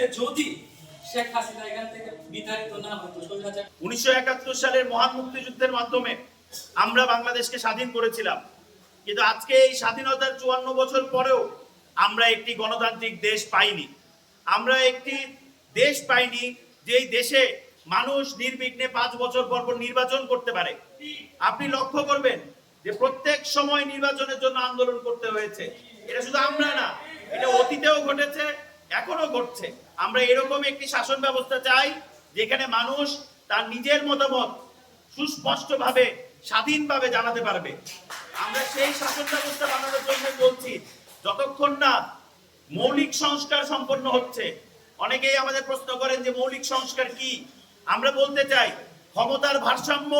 আজকে যদি শেখ হাসিনা এখান থেকে বিতাড়িত না হতো উনিশশো একাত্তর সালের মহান মুক্তিযুদ্ধের মাধ্যমে আমরা বাংলাদেশকে স্বাধীন করেছিলাম। কিন্তু আজকে এই স্বাধীনতার চুয়ান্ন বছর পরেও আমরা একটি গণতান্ত্রিক দেশ পাইনি। আমরা একটি দেশ পাইনি যেই দেশে মানুষ নির্বিঘ্নে পাঁচ বছর পর পর নির্বাচন করতে পারে। আপনি লক্ষ্য করবেন যে প্রত্যেক সময় নির্বাচনের জন্য আন্দোলন করতে হয়েছে। এটা শুধু আমরা না, এটা অতীতেও ঘটেছে এখনও ঘটছে। আমরা এরকম একটি শাসন ব্যবস্থা চাই, যেখানে মানুষ তার নিজের মতামত সুস্পষ্টভাবে, স্বাধীনভাবে জানাতে পারবে। আমরা সেই শাসন ব্যবস্থা বানানোর জন্য বলছি, যতক্ষণ না মৌলিক সংস্কার সম্পন্ন হচ্ছে। অনেকেই আমাদের প্রশ্ন করেন যে মৌলিক সংস্কার কি? আমরা বলতে চাই, ক্ষমতার ভারসাম্য,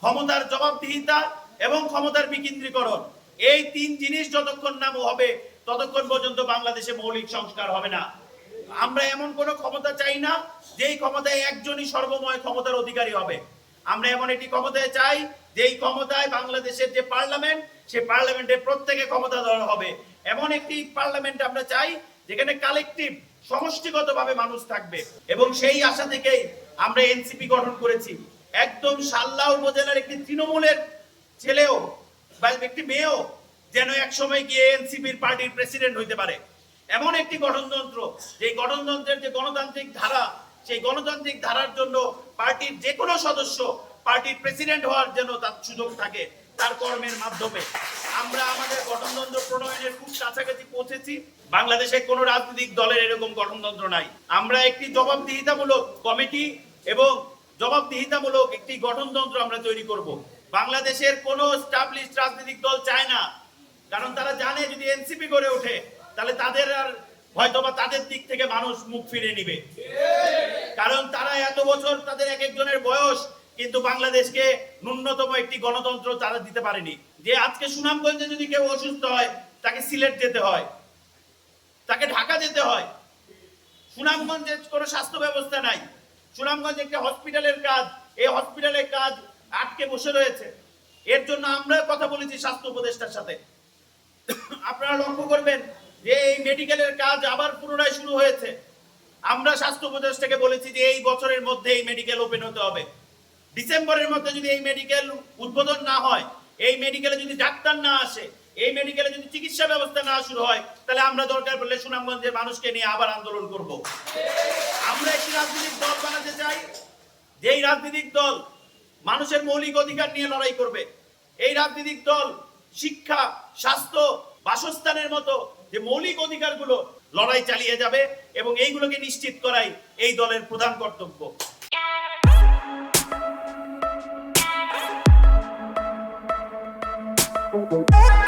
ক্ষমতার জবাবদিহিতা এবং ক্ষমতার বিকেন্দ্রীকরণ। এই তিন জিনিস যতক্ষণ না হবে ততক্ষণ পর্যন্ত বাংলাদেশে মৌলিক সংস্কার হবে না। আমরা এমন কোন ক্ষমতা চাই না, যেই ক্ষমতায় একজনই সর্বময় ক্ষমতার অধিকারী হবে। আমরা এমন একটি ক্ষমতায় চাই, যেই ক্ষমতায় বাংলাদেশের যে পার্লামেন্ট সেই পার্লামেন্টে প্রত্যেকে ক্ষমতা দেওয়া হবে। এমন একটি পার্লামেন্ট আমরা চাই, যেখানে কালেকটিভ, সমষ্টিগতভাবে মানুষ থাকবে। এবং সেই আশা থেকেই আমরা এনসিপি গঠন করেছি। একদম সাল্লা উপজেলার একটি তৃণমূলের ছেলেও বা একটি মেয়েও যেন এক সময় গিয়ে এনসিপির পার্টির প্রেসিডেন্ট হইতে পারে। এমন একটি গঠনতন্ত্র যে গঠনতন্ত্রের যে গণতান্ত্রিক ধারা, সেই গণতান্ত্রিক ধারার জন্য পার্টির যে কোনো সদস্য পার্টির প্রেসিডেন্ট হওয়ার জন্য তার সুযোগ থাকে তার কর্মের মাধ্যমে। আমরা আমাদের গঠনতন্ত্র প্রণয়নের খুব কাছাকাছি পৌঁছেছি। বাংলাদেশে কোনো রাজনৈতিক দলের এরকম গঠনতন্ত্র নাই। আমরা একটি জবাবদিহিতামূলক কমিটি এবং জবাবদিহিতামূলক একটি গঠনতন্ত্র আমরা তৈরি করব। বাংলাদেশের কোনো স্টাবলিশ রাজনৈতিক দল চায় না কারণ তারা জানে যদি এনসিপি গড়ে ওঠে, তাহলে তাদের আর হয়তোবা তাদের দিক থেকে মানুষ মুখ ফিরে নিবে। কারণ তারা এত বছর তাদের এক একজনের বয়স, কিন্তু বাংলাদেশকে ন্যূনতম একটি গণতন্ত্র তারা দিতে পারেনি। যে আজকে সুনামগঞ্জে যদি কেউ অসুস্থ হয়, তাকে সিলেট যেতে হয়, তাকে ঢাকা যেতে হয়। সুনামগঞ্জে কোনো স্বাস্থ্য ব্যবস্থা নাই। সুনামগঞ্জ একটা হসপিটালের কাজ, এই হসপিটালের কাজ আটকে বসে রয়েছে। এর জন্য আমরা কথা বলেছি স্বাস্থ্য উপদেষ্টার সাথে। আপনারা লক্ষ্য করবেন যে এই মেডিকেলের কাজ আবার পুনরায় শুরু হয়েছে। আমরা স্বাস্থ্য উপদেষ্টাকে বলেছি যে এই বছরের মধ্যে এই মেডিকেল ওপেন হতে হবে। ডিসেম্বরের মধ্যে যদি এই মেডিকেল উদ্বোধন না হয়, এই মেডিকেলে যদি ডাক্তার না আসে, এই মেডিকেলে যদি চিকিৎসা ব্যবস্থা না শুরু হয়, তাহলে আমরা দরকার পড়লে সুনামগঞ্জের মানুষকে নিয়ে আবার আন্দোলন করব। আমরা একটি রাজনৈতিক দল বানাতে চাই, যেই রাজনৈতিক দল মানুষের মৌলিক অধিকার নিয়ে লড়াই করবে। এই রাজনৈতিক দল শিক্ষা, স্বাস্থ্য, বাসস্থানের মতো যে মৌলিক অধিকারগুলো লড়াই চালিয়ে যাবে এবং এইগুলোকে নিশ্চিত করাই এই দলের প্রধান কর্তব্য you.